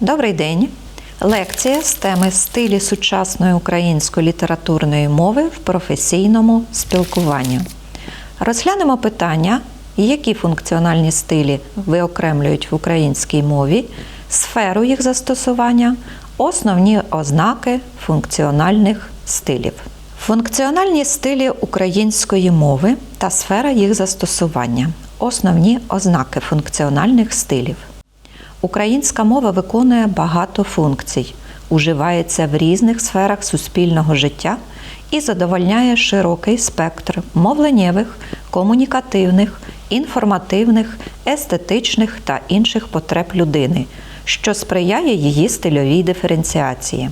Добрий день! Лекція з теми стилі сучасної української літературної мови в професійному спілкуванні. Розглянемо питання, які функціональні стилі виокремлюють в українській мові, сферу їх застосування, основні ознаки функціональних стилів. Функціональні стилі української мови та сфера їх застосування. Основні ознаки функціональних стилів. Українська мова виконує багато функцій, уживається в різних сферах суспільного життя і задовольняє широкий спектр мовленнєвих, комунікативних, інформативних, естетичних та інших потреб людини, що сприяє її стильовій диференціації.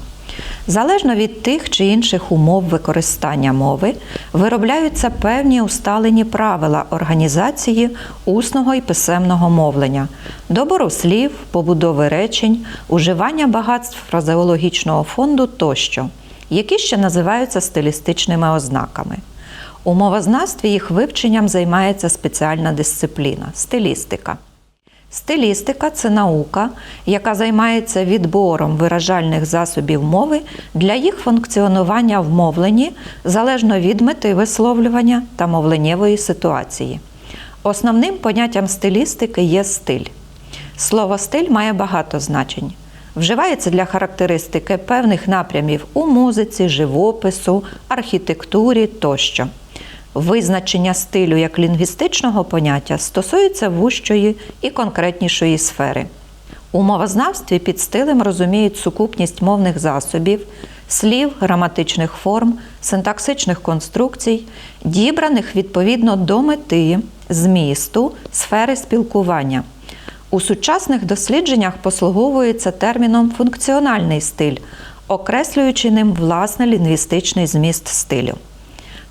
Залежно від тих чи інших умов використання мови, виробляються певні усталені правила організації усного і писемного мовлення, добору слів, побудови речень, уживання багатств фразеологічного фонду тощо, які ще називаються стилістичними ознаками. У мовознавстві їх вивченням займається спеціальна дисципліна стилістика. Стилістика це наука, яка займається відбором виражальних засобів мови для їх функціонування в мовленні залежно від мети висловлювання та мовленнєвої ситуації. Основним поняттям стилістики є стиль. Слово стиль має багато значень. Вживається для характеристики певних напрямів у музиці, живопису, архітектурі тощо. Визначення стилю як лінгвістичного поняття стосується вужчої і конкретнішої сфери. У мовознавстві під стилем розуміють сукупність мовних засобів, слів, граматичних форм, синтаксичних конструкцій, дібраних відповідно до мети, змісту, сфери спілкування. У сучасних дослідженнях послуговується терміном функціональний стиль, окреслюючи ним власне лінгвістичний зміст стилю.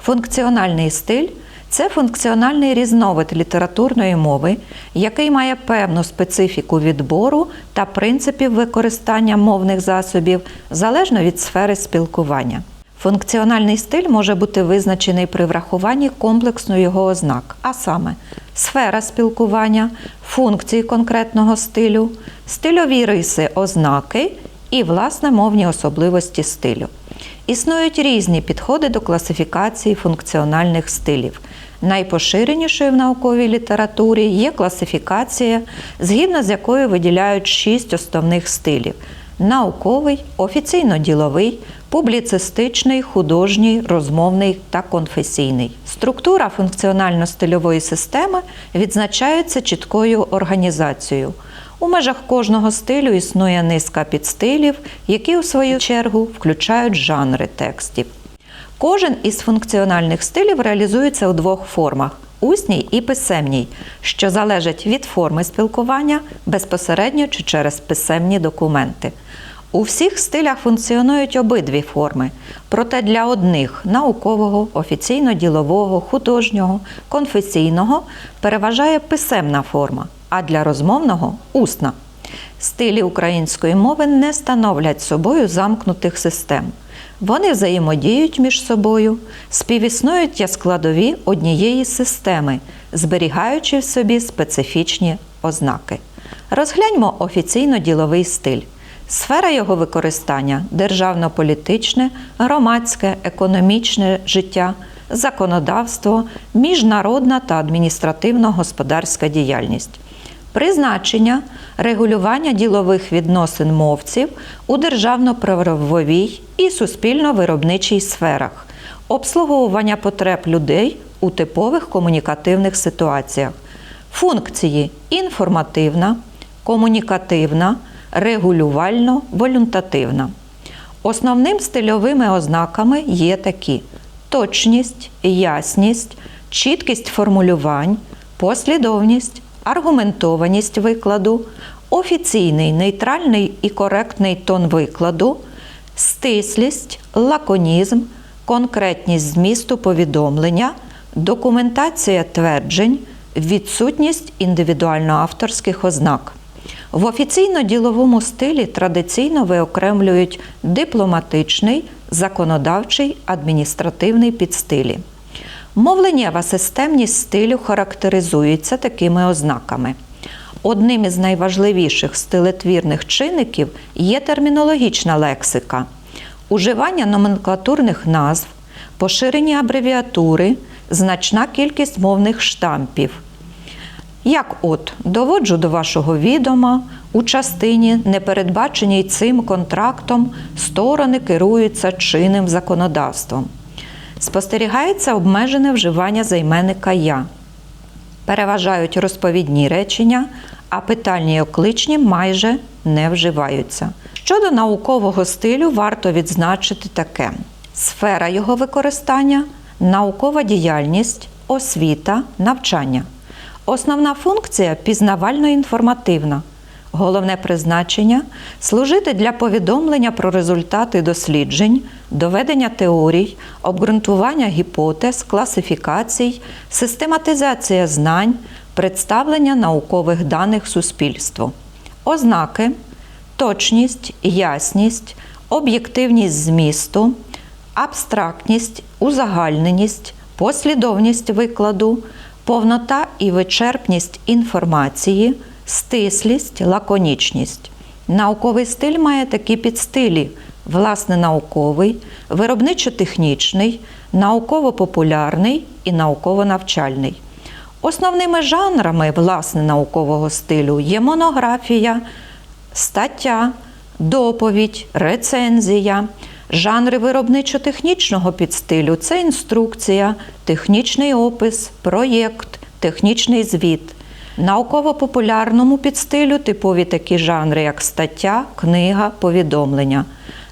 Функціональний стиль це функціональний різновид літературної мови, який має певну специфіку відбору та принципів використання мовних засобів залежно від сфери спілкування. Функціональний стиль може бути визначений при врахуванні комплексно його ознак, а саме сфера спілкування, функції конкретного стилю, стильові риси ознаки і власне мовні особливості стилю. Існують різні підходи до класифікації функціональних стилів. Найпоширенішою в науковій літературі є класифікація, згідно з якою виділяють шість основних стилів: науковий, офіційно-діловий, публіцистичний, художній, розмовний та конфесійний. Структура функціонально-стильової системи відзначається чіткою організацією. У межах кожного стилю існує низка підстилів, які у свою чергу включають жанри текстів. Кожен із функціональних стилів реалізується у двох формах усній і писемній, що залежать від форми спілкування безпосередньо чи через писемні документи. У всіх стилях функціонують обидві форми, проте для одних наукового, офіційно-ділового, художнього, конфесійного переважає писемна форма, а для розмовного усна. Стилі української мови не становлять собою замкнутих систем. Вони взаємодіють між собою, співіснують як складові однієї системи, зберігаючи в собі специфічні ознаки. Розгляньмо офіційно-діловий стиль. Сфера його використання державно-політичне, громадське, економічне життя, законодавство, міжнародна та адміністративно-господарська діяльність. Призначення регулювання ділових відносин мовців у державно-правовій і суспільно-виробничій сферах, обслуговування потреб людей у типових комунікативних ситуаціях, функції інформативна, комунікативна, регулювально-волюнтативна. Основним стильовими ознаками є такі: точність, ясність, чіткість формулювань, послідовність аргументованість викладу, офіційний нейтральний і коректний тон викладу, стислість, лаконізм, конкретність змісту повідомлення, документація тверджень, відсутність індивідуально-авторських ознак. В офіційно-діловому стилі традиційно виокремлюють дипломатичний, законодавчий, адміністративний підстилі. Мовленнєва системність стилю характеризується такими ознаками: Одним із найважливіших стилетвірних чинників є термінологічна лексика, уживання номенклатурних назв, поширені абревіатури, значна кількість мовних штампів. Як от доводжу до вашого відома, у частині, не передбаченій цим контрактом, сторони керуються чинним законодавством. Спостерігається обмежене вживання займенника я. Переважають розповідні речення, а питальні й окличні майже не вживаються. Щодо наукового стилю, варто відзначити таке: сфера його використання, наукова діяльність, освіта, навчання. Основна функція пізнавально-інформативна. Головне призначення служити для повідомлення про результати досліджень, доведення теорій, обґрунтування гіпотез, класифікацій, систематизація знань, представлення наукових даних суспільству. Ознаки точність, ясність, об'єктивність змісту, абстрактність, узагальненість, послідовність викладу, повнота і вичерпність інформації, стислість, лаконічність. Науковий стиль має такі підстилі: власне науковий, виробничо-технічний, науково-популярний і науково-навчальний. Основними жанрами власне наукового стилю є монографія, стаття, доповідь, рецензія. Жанри виробничо-технічного підстилю це інструкція, технічний опис, проєкт, технічний звіт. Науково-популярному підстилю типові такі жанри, як стаття, книга, повідомлення.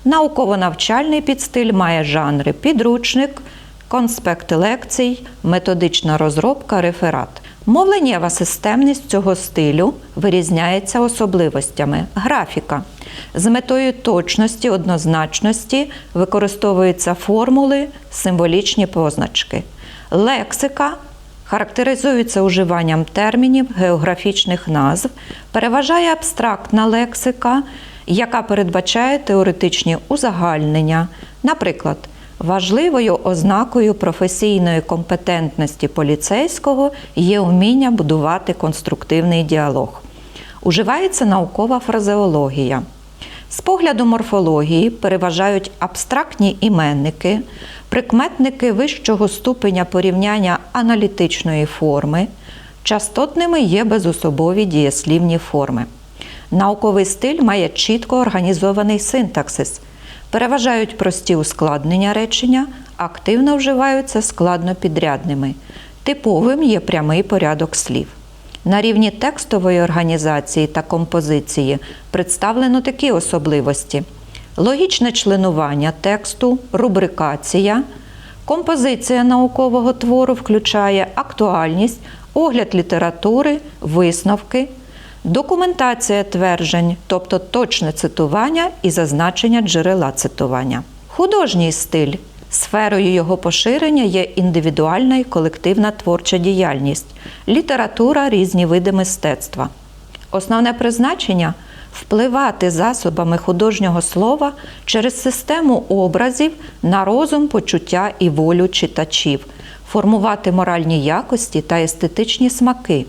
Науково-навчальний підстиль має жанри підручник, конспект лекцій, методична розробка, реферат. Мовленнєва системність цього стилю вирізняється особливостями. Графіка. З метою точності, однозначності використовуються формули, символічні позначки. Лексика характеризується уживанням термінів, географічних назв, переважає абстрактна лексика, яка передбачає теоретичні узагальнення. Наприклад, важливою ознакою професійної компетентності поліцейського є вміння будувати конструктивний діалог. Уживається наукова фразеологія. З погляду морфології переважають абстрактні іменники, прикметники вищого ступеня порівняння аналітичної форми, частотними є безособові дієслівні форми. Науковий стиль має чітко організований синтаксис. Переважають прості ускладнення речення, активно вживаються складнопідрядними. Типовим є прямий порядок слів. На рівні текстової організації та композиції представлено такі особливості: логічне членування тексту, рубрикація, композиція наукового твору включає актуальність, огляд літератури, висновки, документація тверджень, тобто точне цитування і зазначення джерела цитування. Художній стиль. Сферою його поширення є індивідуальна і колективна творча діяльність, література, різні види мистецтва. Основне призначення впливати засобами художнього слова через систему образів на розум, почуття і волю читачів, формувати моральні якості та естетичні смаки.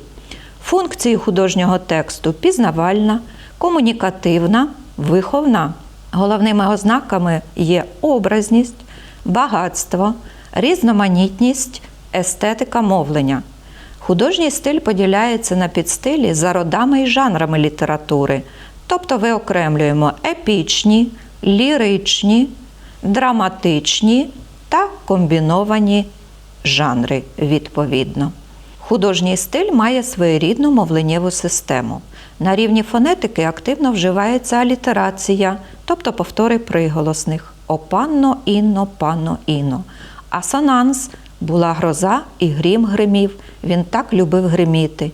Функції художнього тексту пізнавальна, комунікативна, виховна. Головними ознаками є образність, багатство, різноманітність, естетика мовлення. Художній стиль поділяється на підстилі за родами і жанрами літератури, тобто виокремлюємо епічні, ліричні, драматичні та комбіновані жанри відповідно. Художній стиль має своєрідну мовленнєву систему. На рівні фонетики активно вживається алітерація, тобто повтори приголосних опанно, інно, панно, іно. Асонанс була гроза і грім гримів. Він так любив гриміти.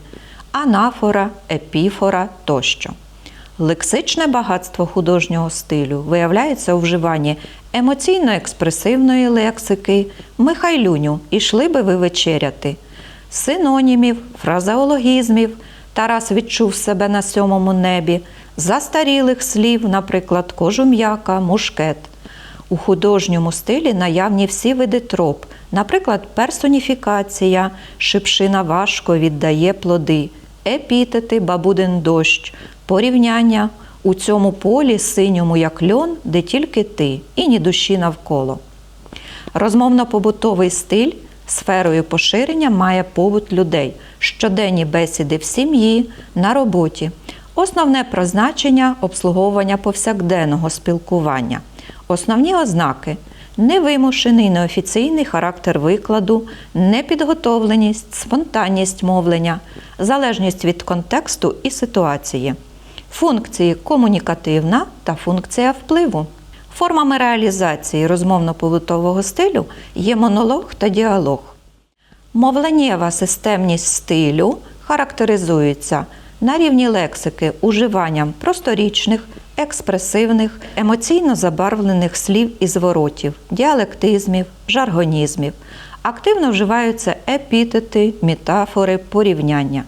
Анафора, епіфора тощо. Лексичне багатство художнього стилю виявляється у вживанні емоційно-експресивної лексики, Михайлюню, ішли би ви вечеряти, синонімів, фразеологізмів, Тарас відчув себе на сьомому небі, застарілих слів, наприклад, кожум'яка, мушкет. У художньому стилі наявні всі види троп, наприклад, персоніфікація, шипшина важко віддає плоди, епітети, бабудин дощ, порівняння у цьому полі синьому, як льон, де тільки ти, і ні душі навколо. Розмовно-побутовий стиль сферою поширення має побут людей, щоденні бесіди в сім'ї, на роботі. Основне призначення обслуговування повсякденного спілкування. Основні ознаки невимушений неофіційний характер викладу, непідготовленість, спонтанність мовлення, залежність від контексту і ситуації, функції комунікативна та функція впливу. Формами реалізації розмовно-побутового стилю є монолог та діалог. Мовленнєва системність стилю характеризується на рівні лексики уживанням просторічних, експресивних, емоційно забарвлених слів і зворотів, діалектизмів, жаргонізмів. Активно вживаються епітети, метафори, порівняння.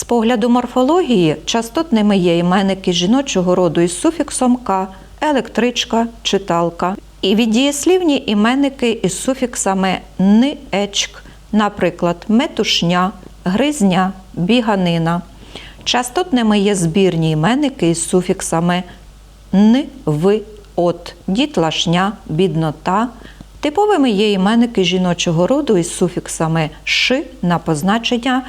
З погляду морфології частотними є іменники жіночого роду із суфіксом К, електричка, читалка. І віддієслівні іменники із суфіксами «ни», «ечк», наприклад, метушня, гризня, біганина. Частотними є збірні іменники із суфіксами «н», «в», «от», дітлашня, біднота. Типовими є іменники жіночого роду із суфіксами «ш» на позначення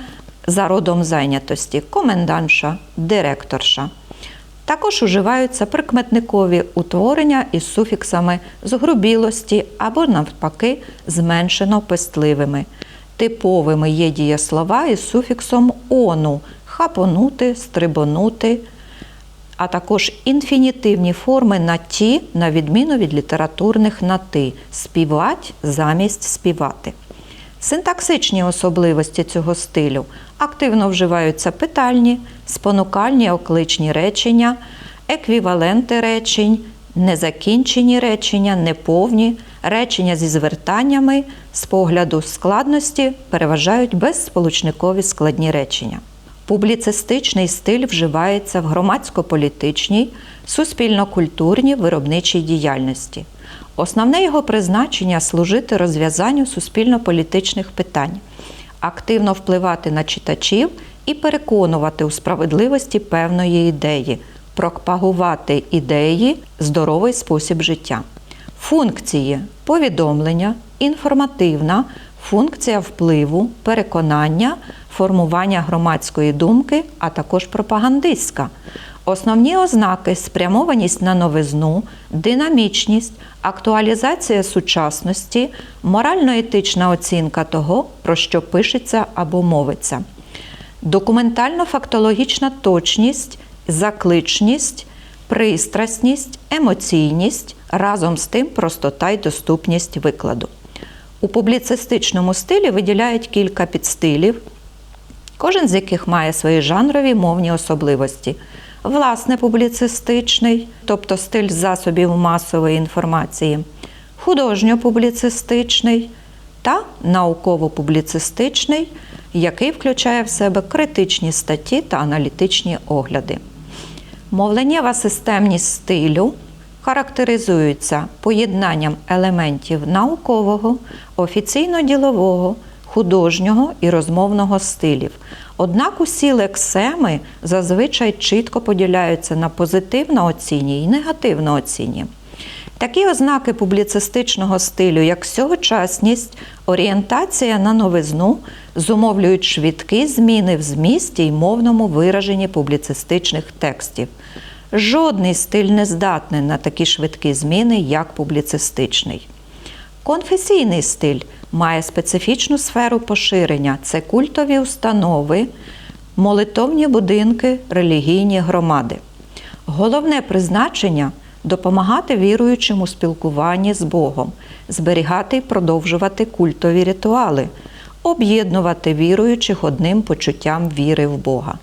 за родом зайнятості комендантша, директорша. Також уживаються прикметникові утворення із суфіксами згрубілості або, навпаки, зменшено пестливими. Типовими є дієслова із суфіксом ону хапонути, стрибонути, а також інфінітивні форми на ті, на відміну від літературних на ти співать замість співати. Синтаксичні особливості цього стилю активно вживаються питальні, спонукальні окличні речення, еквіваленти речень, незакінчені речення, неповні, речення зі звертаннями з погляду складності переважають безсполучникові складні речення. Публіцистичний стиль вживається в громадсько-політичній, суспільно-культурній виробничій діяльності. Основне його призначення служити розв'язанню суспільно-політичних питань, активно впливати на читачів і переконувати у справедливості певної ідеї, пропагувати ідеї, здоровий спосіб життя. Функції повідомлення, інформативна, функція впливу, переконання, формування громадської думки, а також пропагандистська. Основні ознаки спрямованість на новизну, динамічність, актуалізація сучасності, морально-етична оцінка того, про що пишеться або мовиться, документально-фактологічна точність, закличність, пристрасність, емоційність, разом з тим простота й доступність викладу. У публіцистичному стилі виділяють кілька підстилів, кожен з яких має свої жанрові мовні особливості. Власне, публіцистичний, тобто стиль засобів масової інформації, художньо-публіцистичний та науково-публіцистичний, який включає в себе критичні статті та аналітичні огляди. Мовленнєва системність стилю характеризується поєднанням елементів наукового, офіційно-ділового, художнього і розмовного стилів. Однак усі лексеми зазвичай чітко поділяються на позитивно оцінні і негативно оцінні. Такі ознаки публіцистичного стилю, як сьогочасність, орієнтація на новизну, зумовлюють швидкі зміни в змісті й мовному вираженні публіцистичних текстів. Жодний стиль не здатний на такі швидкі зміни, як публіцистичний. Конфесійний стиль має специфічну сферу поширення це культові установи, молитовні будинки, релігійні громади. Головне призначення допомагати віруючим у спілкуванні з Богом, зберігати і продовжувати культові ритуали, об'єднувати віруючих одним почуттям віри в Бога.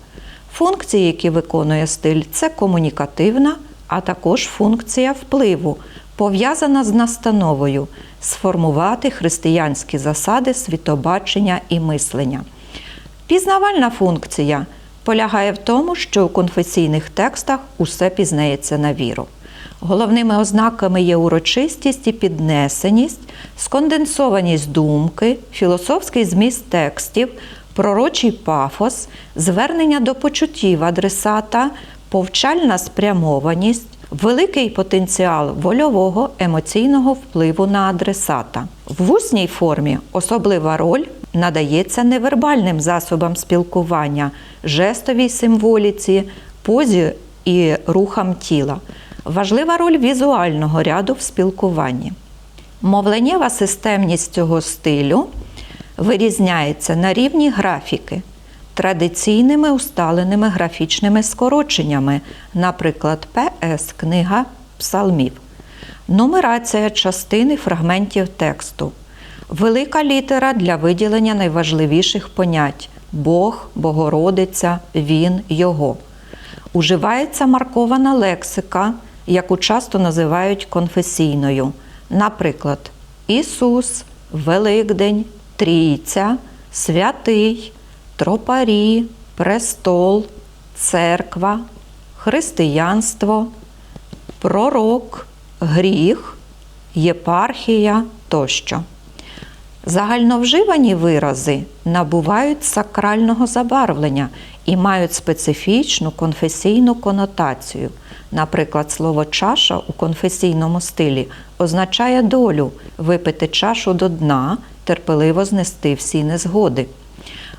Функції, які виконує стиль, це комунікативна, а також функція впливу, пов'язана з настановою сформувати християнські засади світобачення і мислення. Пізнавальна функція полягає в тому, що у конфесійних текстах усе пізнається на віру. Головними ознаками є урочистість і піднесеність, сконденсованість думки, філософський зміст текстів, пророчий пафос, звернення до почуттів адресата, повчальна спрямованість, великий потенціал вольового емоційного впливу на адресата. В усній формі особлива роль надається невербальним засобам спілкування, жестовій символіці, позі і рухам тіла. Важлива роль візуального ряду в спілкуванні. Мовленнєва системність цього стилю вирізняється на рівні графіки традиційними усталеними графічними скороченнями, наприклад, ПС книга псалмів, нумерація частини фрагментів тексту, велика літера для виділення найважливіших понять Бог, Богородиця, Він, Його. Уживається маркована лексика, яку часто називають конфесійною. Наприклад, Ісус, Великдень, Трійця, Святий, Тропарі, Престол, Церква, Християнство, Пророк, Гріх, Єпархія тощо. Загальновживані вирази набувають сакрального забарвлення і мають специфічну конфесійну конотацію. Наприклад, слово чаша у конфесійному стилі означає долю випити чашу до дна, терпеливо знести всі незгоди.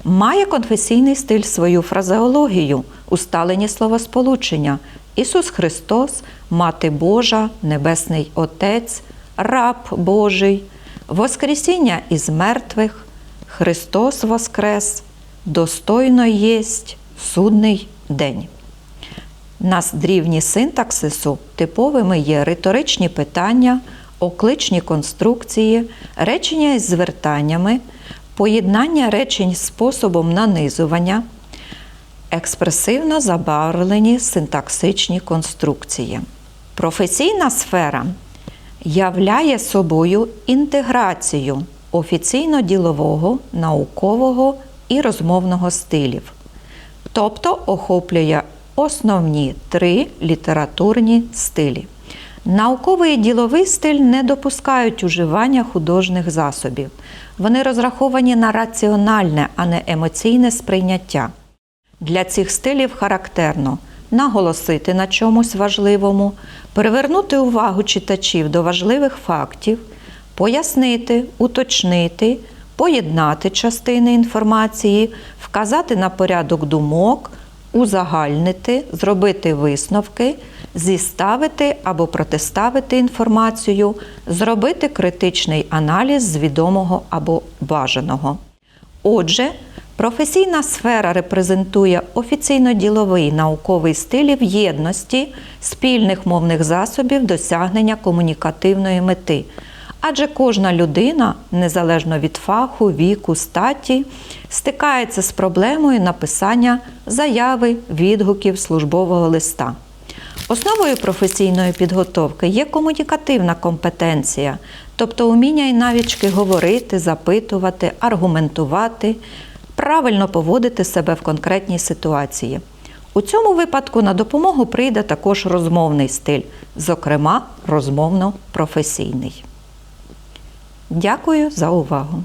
Має конфесійний стиль свою фразеологію, усталені словосполучення Ісус Христос, Мати Божа, Небесний Отець, Раб Божий, Воскресіння із мертвих, Христос Воскрес, достойно єсть судний день. На дрівні синтаксису типовими є риторичні питання, окличні конструкції, речення із звертаннями, поєднання речень способом нанизування, експресивно забарвлені синтаксичні конструкції. Професійна сфера являє собою інтеграцію офіційно-ділового, наукового і розмовного стилів, тобто охоплює основні три літературні стилі. Науковий і діловий стиль не допускають уживання художніх засобів. Вони розраховані на раціональне, а не емоційне сприйняття. Для цих стилів характерно наголосити на чомусь важливому, привернути увагу читачів до важливих фактів, пояснити, уточнити, поєднати частини інформації, вказати на порядок думок, узагальнити, зробити висновки, зіставити або протиставити інформацію, зробити критичний аналіз з відомого або бажаного. Отже, професійна сфера репрезентує офіційно-діловий науковий стиль в єдності спільних мовних засобів досягнення комунікативної мети. Адже кожна людина, незалежно від фаху, віку, статі, стикається з проблемою написання заяви, відгуків службового листа. Основою професійної підготовки є комунікативна компетенція, тобто уміння і навички говорити, запитувати, аргументувати, правильно поводити себе в конкретній ситуації. У цьому випадку на допомогу прийде також розмовний стиль, зокрема, розмовно-професійний. Дякую за увагу!